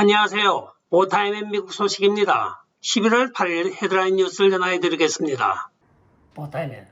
안녕하세요. 오타임의 미국 소식입니다. 11월 8일 헤드라인 뉴스를 전해드리겠습니다. 보타이맨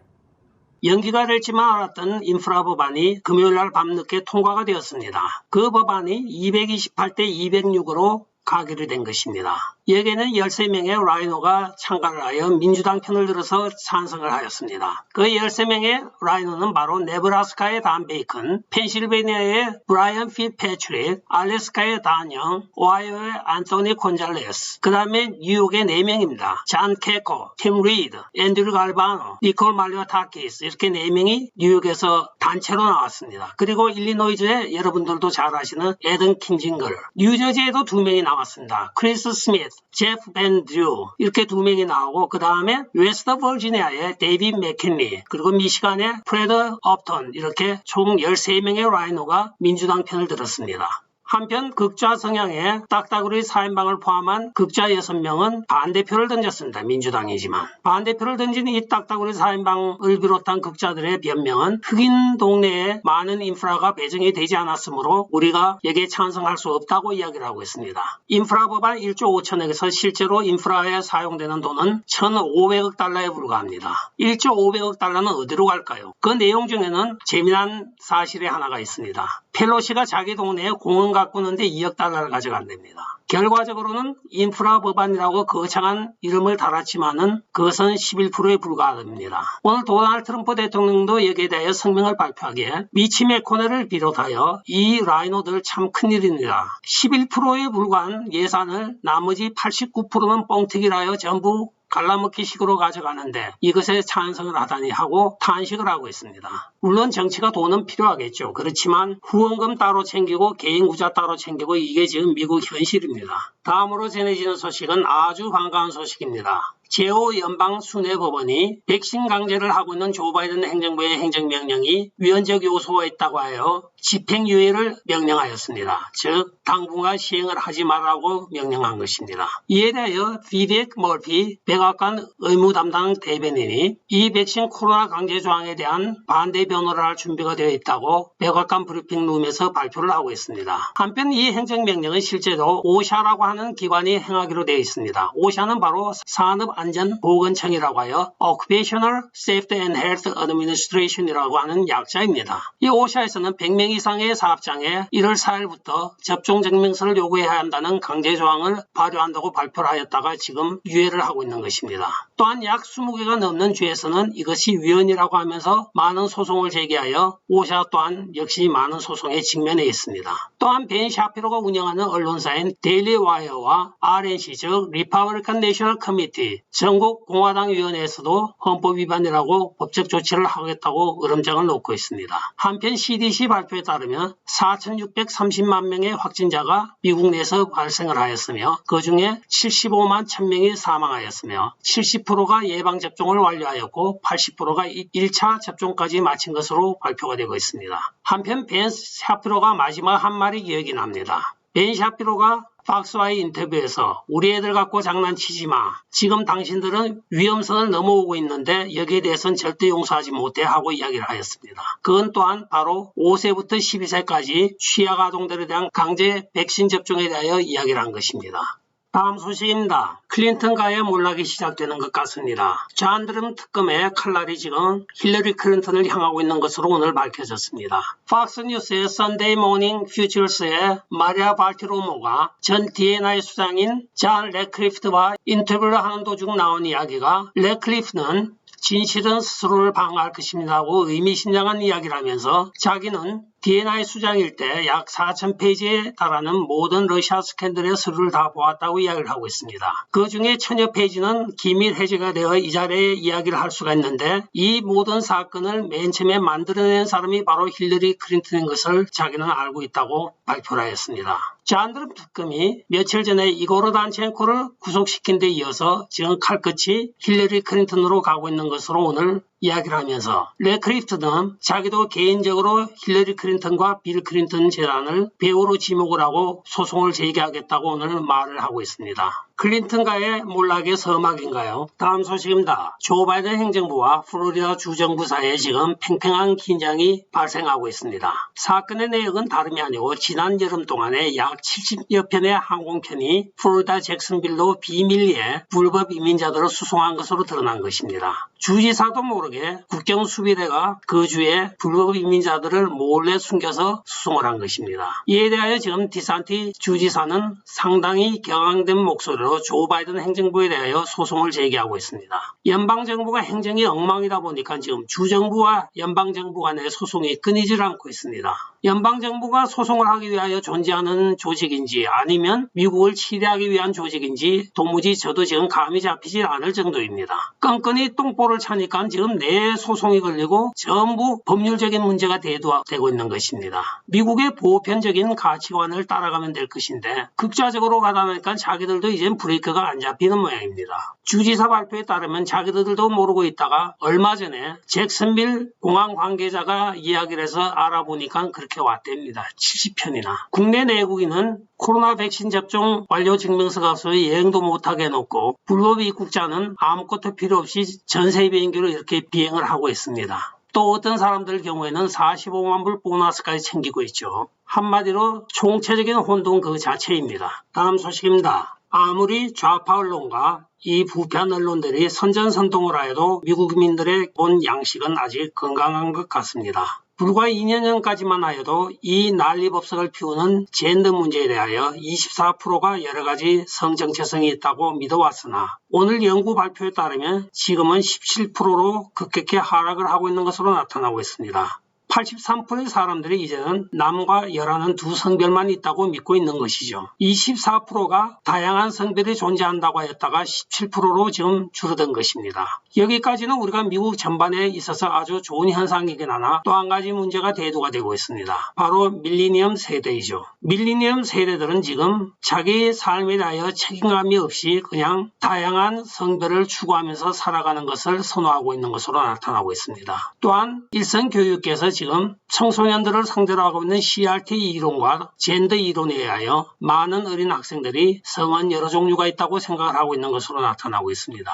연기가 될지만 알았던 인프라 법안이 금요일 날 밤늦게 통과가 되었습니다. 그 법안이 228대 206으로 가결이 된 것입니다. 여기에는 13명의 라이노가 참가를 하여 민주당 편을 들어서 찬성을 하였습니다. 그 13명의 라이노는 바로 네브라스카의 단 베이컨, 펜실베니아의 브라이언 피 패트릭, 알래스카의 단 영, 오하이오의 안토니 콘잘레스, 그 다음에 뉴욕의 4명입니다. 잔 케코, 팀 리드, 앤드류 갈바노, 니콜 말리오 타키스 이렇게 4명이 뉴욕에서 단체로 나왔습니다. 그리고 일리노이주에 여러분들도 잘 아시는 에든 킹징글, 뉴저지에도 2명이 나왔습니다. 크리스 스미스, 제프 밴드류 이렇게 두 명이 나오고 그 다음에 웨스트 버지니아의 데이비 맥킨리 그리고 미시간의 프레드 업턴 이렇게 총 13명의 라이노가 민주당 편을 들었습니다. 한편 극좌 성향의 딱따구리 4인방을 포함한 극좌 6명은 반대표를 던졌습니다. 민주당이지만. 반대표를 던진 이 딱따구리 4인방을 비롯한 극좌들의 변명은 흑인 동네에 많은 인프라가 배정이 되지 않았으므로 우리가 여기에 찬성할 수 없다고 이야기를 하고 있습니다. 인프라 법안 1조 5천억에서 실제로 인프라에 사용되는 돈은 1,500억 달러에 불과합니다. 1조 500억 달러는 어디로 갈까요? 그 내용 중에는 재미난 사실이 하나가 있습니다. 펠로시가 자기 동네에 공원 가꾸는데 2억 달러를 가져간답니다. 결과적으로는 인프라 법안이라고 거창한 이름을 달았지만은 그것은 11%에 불과합니다. 오늘 도널드 트럼프 대통령도 여기에 대해 성명을 발표하기에 미치 메코네를 비롯하여 이 라이노들 참 큰일입니다. 11%에 불과한 예산을 나머지 89%는 뻥튀기라 하여 전부 갈라먹기 식으로 가져가는데 이것에 찬성을 하다니 하고 탄식을 하고 있습니다. 물론 정치가 돈은 필요하겠죠. 그렇지만 후원금 따로 챙기고 개인 구자 따로 챙기고 이게 지금 미국 현실입니다. 다음으로 전해지는 소식은 아주 반가운 소식입니다. 제5 연방 순회법원이 백신 강제를 하고 있는 조 바이든 행정부의 행정명령이 위헌적 요소가 있다고 하여 집행유예를 명령하였습니다. 즉 당분간 시행을 하지 말라고 명령한 것입니다. 이에 대하여 비덱 멀피 백악관 의무 담당 대변인이 이 백신 코로나 강제 조항에 대한 반대 변호를 할 준비가 되어 있다고 백악관 브리핑룸에서 발표를 하고 있습니다. 한편 이 행정명령은 실제로 오샤라고 하는 기관이 행하기로 되어 있습니다. 오샤는 바로 산업 안전 보건청이라고 하여 Occupational Safety and Health Administration이라고 하는 약자입니다. 이 오샤에서는 100명 이상의 사업장에 1월 4일부터 접종 증명서를 요구해야 한다는 강제 조항을 발효한다고 발표를 하였다가 지금 유예를 하고 있는 것입니다. 또한 약 20개가 넘는 주에서는 이것이 위헌이라고 하면서 많은 소송을 제기하여 오샤 또한 역시 많은 소송에 직면해 있습니다. 또한 벤 샤피로가 운영하는 언론사인 데일리 와이어와 RNC 즉 리퍼블리칸 내셔널 커미티 전국 공화당 위원회에서도 헌법 위반이라고 법적 조치를 하겠다고 으름장을 놓고 있습니다. 한편 CDC 발표에 따르면 4,630만 명의 확진자가 미국 내에서 발생을 하였으며 그 중에 75만 1000명이 사망하였으며 70%가 예방접종을 완료하였고 80%가 1차 접종까지 마친 것으로 발표가 되고 있습니다. 한편 벤 샤피로가 마지막 한 말이 기억이 납니다. 벤 샤피로가 팍스와의 인터뷰에서 우리 애들 갖고 장난치지 마. 지금 당신들은 위험선을 넘어오고 있는데 여기에 대해서는 절대 용서하지 못해 하고 이야기를 하였습니다. 그건 또한 바로 5세부터 12세까지 취약 아동들에 대한 강제 백신 접종에 대하여 이야기를 한 것입니다. 다음 소식입니다. 클린턴과의 몰락이 시작되는 것 같습니다. 잔드름 특검의 칼날이 지금 힐러리 클린턴을 향하고 있는 것으로 오늘 밝혀졌습니다. 팍스뉴스의 썬데이 모닝 퓨처스의 마리아 발티로모가 전 DNI 수장인 잔 레클리프트와 인터뷰를 하는 도중 나온 이야기가 레클리프는 진실은 스스로를 방어할 것입니다 고 의미심장한 이야기를 하면서 자기는 DNI 수장일 때 약 4,000페이지에 달하는 모든 러시아 스캔들의 서류를 다 보았다고 이야기를 하고 있습니다. 그 중에 천여 페이지는 기밀 해제가 되어 이 자리에 이야기를 할 수가 있는데 이 모든 사건을 맨 처음에 만들어낸 사람이 바로 힐러리 클린턴인 것을 자기는 알고 있다고 발표를 하였습니다. 잔드름 특검이 며칠 전에 이고르 단첸코를 구속시킨 데 이어서 지금 칼끝이 힐러리 클린턴으로 가고 있는 것으로 오늘 이야기를 하면서 레 크리프트는 자기도 개인적으로 힐러리 클린턴과 빌 클린턴 재단을 배우로 지목을 하고 소송을 제기하겠다고 오늘 말을 하고 있습니다. 클린턴과의 몰락의 서막인가요? 다음 소식입니다. 조 바이든 행정부와 플로리다 주정부 사이에 지금 팽팽한 긴장이 발생하고 있습니다. 사건의 내용은 다름이 아니고 지난 여름 동안에 약 70여 편의 항공편이 플로리다 잭슨빌로 비밀리에 불법 이민자들을 수송한 것으로 드러난 것입니다. 주지사도 모르 게 국경 수비대가 그 주에 불법 이민자들을 몰래 숨겨서 수송을 한 것입니다. 이에 대하여 지금 디산티 주지사는 상당히 격앙된 목소리로 조 바이든 행정부에 대하여 소송을 제기하고 있습니다. 연방정부가 행정이 엉망이다 보니까 지금 주정부와 연방정부 간의 소송이 끊이질 않고 있습니다. 연방정부가 소송을 하기 위하여 존재하는 조직인지 아니면 미국을 치료하기 위한 조직인지 도무지 저도 지금 감이 잡히지 않을 정도입니다. 끈끈이 똥볼을 차니까 지금 내 소송이 걸리고 전부 법률적인 문제가 대두되고 있는 것입니다. 미국의 보편적인 가치관을 따라가면 될 것인데 극자적으로 가다 보니까 자기들도 이젠 브레이크가 안 잡히는 모양입니다. 주지사 발표에 따르면 자기들도 모르고 있다가 얼마 전에 잭슨빌 공항 관계자가 이야기를 해서 알아보니까 그렇게 왔답니다. 70편이나. 국내 내국인은 코로나 백신 접종 완료 증명서가 없어 여행도 못하게 해놓고 불법 입국자는 아무것도 필요 없이 전세 비행기로 이렇게 비행을 하고 있습니다. 또 어떤 사람들 경우에는 45만 불 보너스까지 챙기고 있죠. 한마디로 총체적인 혼동 그 자체입니다. 다음 소식입니다. 아무리 좌파 언론과 이 부패한 언론들이 선전선동을 하여도 미국민들의 본 양식은 아직 건강한 것 같습니다. 불과 2년 전까지만 하여도 이 난리법석을 피우는 젠더 문제에 대하여 24%가 여러 가지 성정체성이 있다고 믿어왔으나 오늘 연구 발표에 따르면 지금은 17%로 급격히 하락을 하고 있는 것으로 나타나고 있습니다. 83%의 사람들이 이제는 남과 여라는 두 성별만 있다고 믿고 있는 것이죠. 24%가 다양한 성별이 존재한다고 했다가 17%로 지금 줄어든 것입니다. 여기까지는 우리가 미국 전반에 있어서 아주 좋은 현상이긴 하나 또 한 가지 문제가 대두가 되고 있습니다. 바로 밀리니엄 세대이죠. 밀리니엄 세대들은 지금 자기 삶에 대하여 책임감이 없이 그냥 다양한 성별을 추구하면서 살아가는 것을 선호하고 있는 것으로 나타나고 있습니다. 또한 일선 교육계에서 지금 청소년들을 상대로 하고 있는 CRT 이론과 젠더 이론에 의하여 많은 어린 학생들이 성은 여러 종류가 있다고 생각을 하고 있는 것으로 나타나고 있습니다.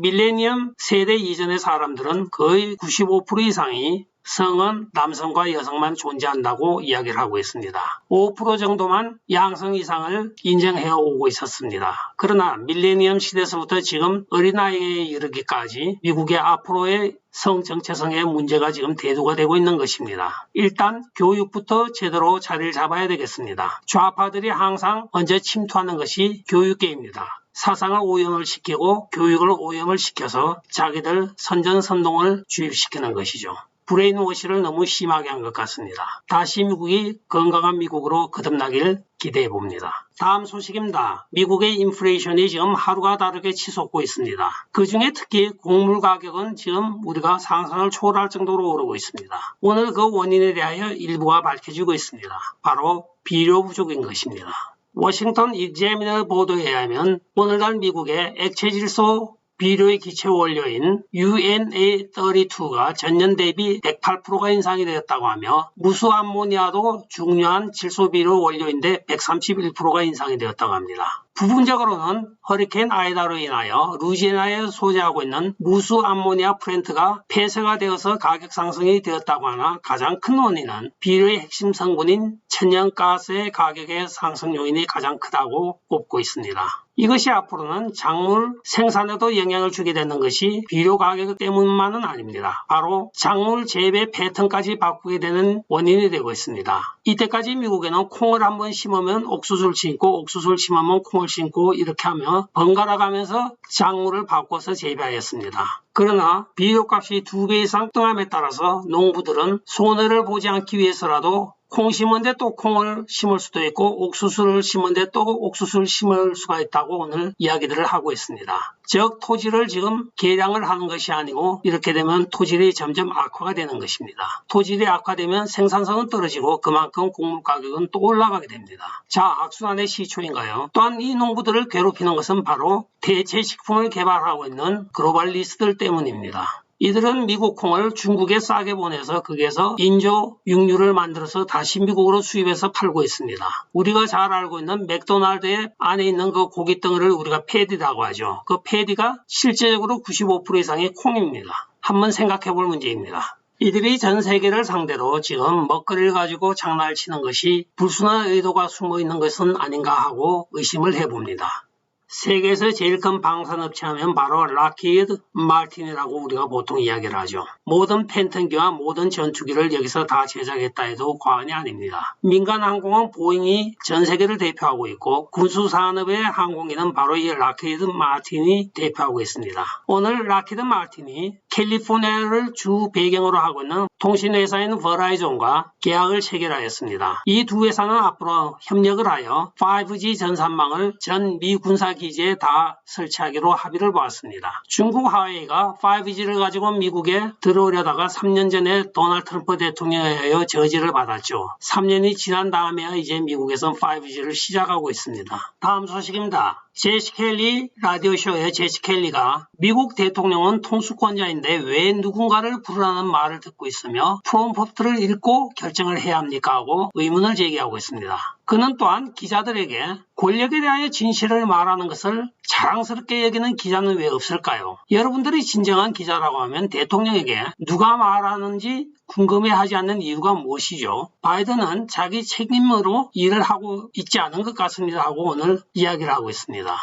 밀레니엄 세대 이전의 사람들은 거의 95% 이상이 성은 남성과 여성만 존재한다고 이야기를 하고 있습니다. 5% 정도만 양성 이상을 인정해 오고 있었습니다. 그러나 밀레니엄 시대에서부터 지금 어린아이에 이르기까지 미국의 앞으로의 성 정체성의 문제가 지금 대두가 되고 있는 것입니다. 일단 교육부터 제대로 자리를 잡아야 되겠습니다. 좌파들이 항상 먼저 침투하는 것이 교육계입니다. 사상을 오염을 시키고 교육을 오염을 시켜서 자기들 선전선동을 주입시키는 것이죠. 브레인워시를 너무 심하게 한 것 같습니다. 다시 미국이 건강한 미국으로 거듭나길 기대해 봅니다. 다음 소식입니다. 미국의 인플레이션이 지금 하루가 다르게 치솟고 있습니다. 그 중에 특히 곡물 가격은 지금 우리가 상상을 초월할 정도로 오르고 있습니다. 오늘 그 원인에 대하여 일부가 밝혀지고 있습니다. 바로 비료 부족인 것입니다. 워싱턴 익제미너 보도에 의하면 오늘날 미국의 액체 질소 비료의 기체 원료인 UNA32가 전년 대비 108%가 인상이 되었다고 하며 무수 암모니아도 중요한 질소 비료 원료인데 131%가 인상이 되었다고 합니다. 부분적으로는 허리케인 아이다로 인하여 루지애나에 소재하고 있는 무수 암모니아 플랜트가 폐쇄가 되어서 가격 상승이 되었다고 하나 가장 큰 원인은 비료의 핵심 성분인 천연가스의 가격의 상승 요인이 가장 크다고 꼽고 있습니다. 이것이 앞으로는 작물 생산에도 영향을 주게 되는 것이 비료 가격 때문만은 아닙니다. 바로 작물 재배 패턴까지 바꾸게 되는 원인이 되고 있습니다. 이때까지 미국에는 콩을 한번 심으면 옥수수를 심고 옥수수를 심으면 콩을 심고 이렇게 하며 번갈아 가면서 작물을 바꿔서 재배하였습니다. 그러나 비료값이 두 배 이상 등함에 따라서 농부들은 손해를 보지 않기 위해서라도 콩 심은데 또 콩을 심을 수도 있고 옥수수를 심은데 또 옥수수를 심을 수가 있다고 오늘 이야기들을 하고 있습니다. 즉 토지를 지금 개량을 하는 것이 아니고 이렇게 되면 토질이 점점 악화가 되는 것입니다. 토질이 악화되면 생산성은 떨어지고 그만큼 곡물 가격은 또 올라가게 됩니다. 자 악순환의 시초인가요? 또한 이 농부들을 괴롭히는 것은 바로 대체 식품을 개발하고 있는 글로벌리스트들 때문입니다. 이들은 미국 콩을 중국에 싸게 보내서 거기에서 인조 육류를 만들어서 다시 미국으로 수입해서 팔고 있습니다. 우리가 잘 알고 있는 맥도날드의 안에 있는 그 고기 덩어리를 우리가 패디라고 하죠. 그 패디가 실제적으로 95% 이상의 콩입니다. 한번 생각해 볼 문제입니다. 이들이 전 세계를 상대로 지금 먹거리를 가지고 장난을 치는 것이 불순한 의도가 숨어 있는 것은 아닌가 하고 의심을 해봅니다. 세계에서 제일 큰 방산업체 하면 바로 라키드 마틴이라고 우리가 보통 이야기를 하죠. 모든 팬턴기와 모든 전투기를 여기서 다 제작했다 해도 과언이 아닙니다. 민간 항공은 보잉이 전 세계를 대표하고 있고 군수 산업의 항공기는 바로 이 라키드 마틴이 대표하고 있습니다. 오늘 라키드 마틴이 캘리포니아를 주 배경으로 하고 있는 통신회사인 버라이존과 계약을 체결하였습니다. 이 두 회사는 앞으로 협력을 하여 5G 전산망을 전 미 군사 기 지에 다 설치하기로 합의를 보았습니다. 중국 하웨이가 5G를 가지고 미국에 들어오려다가 3년 전에 도널드 트럼프 대통령에 의하여 저지를 받았죠. 3년이 지난 다음에야 이제 미국에선 5G를 시작하고 있습니다. 다음 소식입니다. 제시 켈리 라디오쇼의 제시 켈리가 미국 대통령은 통수권자인데 왜 누군가를 부르라는 말을 듣고 있으며 프롬프트를 읽고 결정을 해야 합니까 하고 의문을 제기하고 있습니다. 그는 또한 기자들에게 권력에 대하여 진실을 말하는 것을 자랑스럽게 여기는 기자는 왜 없을까요? 여러분들이 진정한 기자라고 하면 대통령에게 누가 말하는지 궁금해하지 않는 이유가 무엇이죠? 바이든은 자기 책임으로 일을 하고 있지 않은 것 같습니다 하고 오늘 이야기를 하고 있습니다.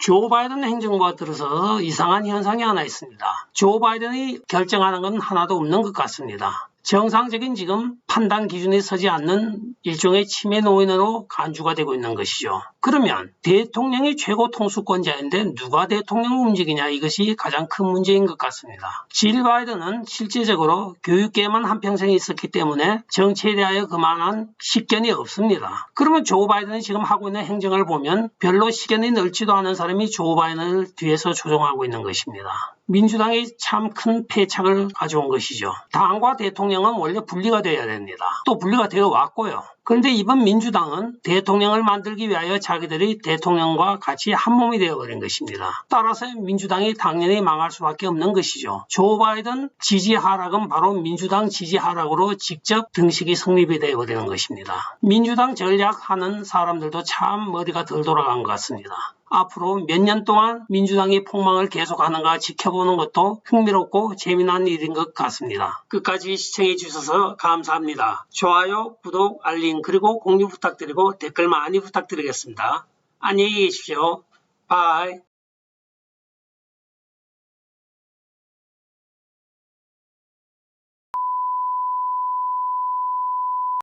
조 바이든 행정부가 들어서 이상한 현상이 하나 있습니다. 조 바이든이 결정하는 건 하나도 없는 것 같습니다. 정상적인 지금 판단 기준에 서지 않는 일종의 침해 노인으로 간주가 되고 있는 것이죠. 그러면 대통령이 최고 통수권자인데 누가 대통령을 움직이냐 이것이 가장 큰 문제인 것 같습니다. 질 바이든은 실제적으로 교육계에만 한평생 있었기 때문에 정치에 대하여 그만한 식견이 없습니다. 그러면 조 바이든이 지금 하고 있는 행정을 보면 별로 식견이 넓지도 않은 사람이 조 바이든을 뒤에서 조종하고 있는 것입니다. 민주당이 참 큰 패착을 가져온 것이죠. 당과 대통령은 원래 분리가 되어야 됩니다. 또 분리가 되어 왔고요. 그런데 이번 민주당은 대통령을 만들기 위하여 자기들이 대통령과 같이 한 몸이 되어버린 것입니다. 따라서 민주당이 당연히 망할 수밖에 없는 것이죠. 조 바이든 지지 하락은 바로 민주당 지지 하락으로 직접 등식이 성립이 되어버리는 것입니다. 민주당 전략하는 사람들도 참 머리가 덜 돌아간 것 같습니다. 앞으로 몇 년 동안 민주당이 폭망을 계속하는가 지켜보는 것도 흥미롭고 재미난 일인 것 같습니다. 끝까지 시청해 주셔서 감사합니다. 좋아요, 구독, 알림 그리고 공유 부탁드리고 댓글 많이 부탁드리겠습니다. 안녕히 계십시오. 바이.